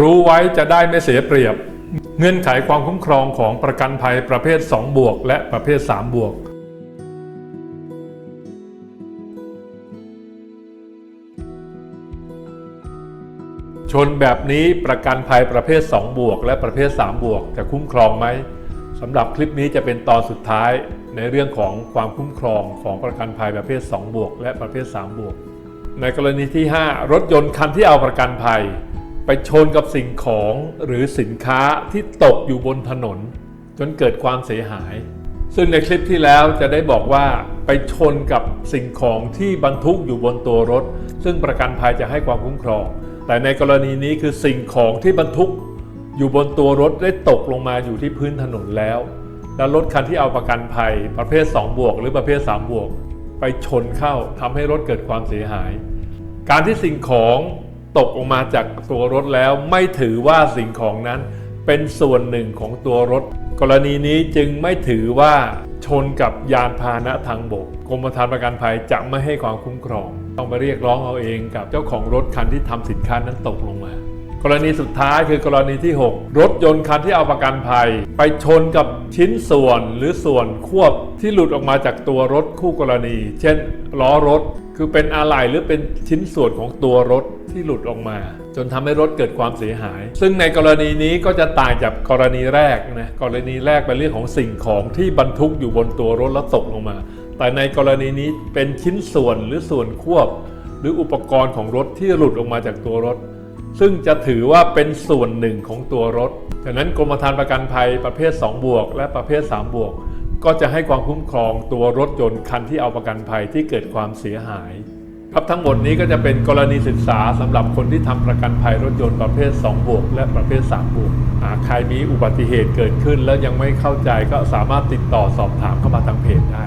รู้ไว้จะได้ไม่เสียเปรียบ เงื่อนไขความคุ้มครองของประกันภัยประเภท 2 บวก และประเภท 3 บวก ชนแบบนี้ประกันภัยประเภท 2 บวก และประเภท 3 บวก จะคุ้มครองไหมสำหรับคลิปนี้จะเป็นตอนสุดท้ายในเรื่องของความคุ้มครองของประกันภัยประเภท 2 บวก และประเภท 3 บวก ในกรณีที่ 5 รถยนต์คันที่เอาประกันภัย ไปชนกับสิ่งของหรือสินค้าที่ตกอยู่บนถนน จนเกิดความเสียหาย ซึ่งในคลิปที่แล้วจะได้บอกว่าไปชนกับสิ่งของที่บรรทุกอยู่บนตัวรถ ซึ่งประกันภัยจะให้ความคุ้มครอง แต่ในกรณีนี้คือสิ่งของที่บรรทุก อยู่บนตัวรถได้ตกลงมาอยู่ที่พื้นถนนแล้ว แล้วรถคันที่เอาประกันภัย ประเภท 2 บวก หรือประเภท 3 บวก ไปชนเข้าทำให้รถเกิดความเสียหาย การที่สิ่งของ ตกลงมาจากตัวรถแล้วไม่ถือว่าสิ่งของนั้นเป็นส่วนหนึ่งของตัวรถ กรณีนี้จึงไม่ถือว่าชนกับยานพาหนะทางบกกรมธรรม์ประกันภัยจะไม่ให้ความคุ้มครอง ต้องไปเรียกร้องเอาเองกับเจ้าของรถคันที่ทำสินค้านั้นตกลงมา กรณีสุดท้ายคือกรณีที่ 6 รถยนต์คันที่เอาประกันภัย ไปชนกับชิ้นส่วนหรือส่วนควบที่หลุดออกมาจากตัวรถคู่กรณี เช่นล้อรถ คือเป็นอะไหล่หรือเป็นชิ้นส่วนของตัวรถที่หลุดออกมา จนทำให้รถเกิดความเสียหาย ซึ่งในกรณีนี้ก็จะต่างจากกรณีแรกนะกรณีแรกเป็นเรื่องของสิ่งของที่บรรทุกอยู่บนตัวรถแล้วตกลงมา แต่ในกรณีนี้เป็นชิ้นส่วนหรือส่วนควบ หรืออุปกรณ์ของรถที่หลุดออกมาจากตัวรถ ซึ่งจะถือว่าเป็นส่วนหนึ่งของตัวรถดังนั้นกรมธรรม์ประกันภัยประเภท 2 บวก และประเภท 3 บวก ก็จะให้ความคุ้มครองตัวรถยนต์คันที่เอาประกันภัยที่เกิดความเสียหาย ครับทั้งหมดนี้ก็จะเป็นกรณีศึกษาสำหรับคนที่ทำประกันภัยรถยนต์ประเภท2บวกและประเภท3บวกหากใครมีอุบัติเหตุเกิดขึ้น แล้วยังไม่เข้าใจก็สามารถติดต่อสอบถามเข้ามาทางเพจได้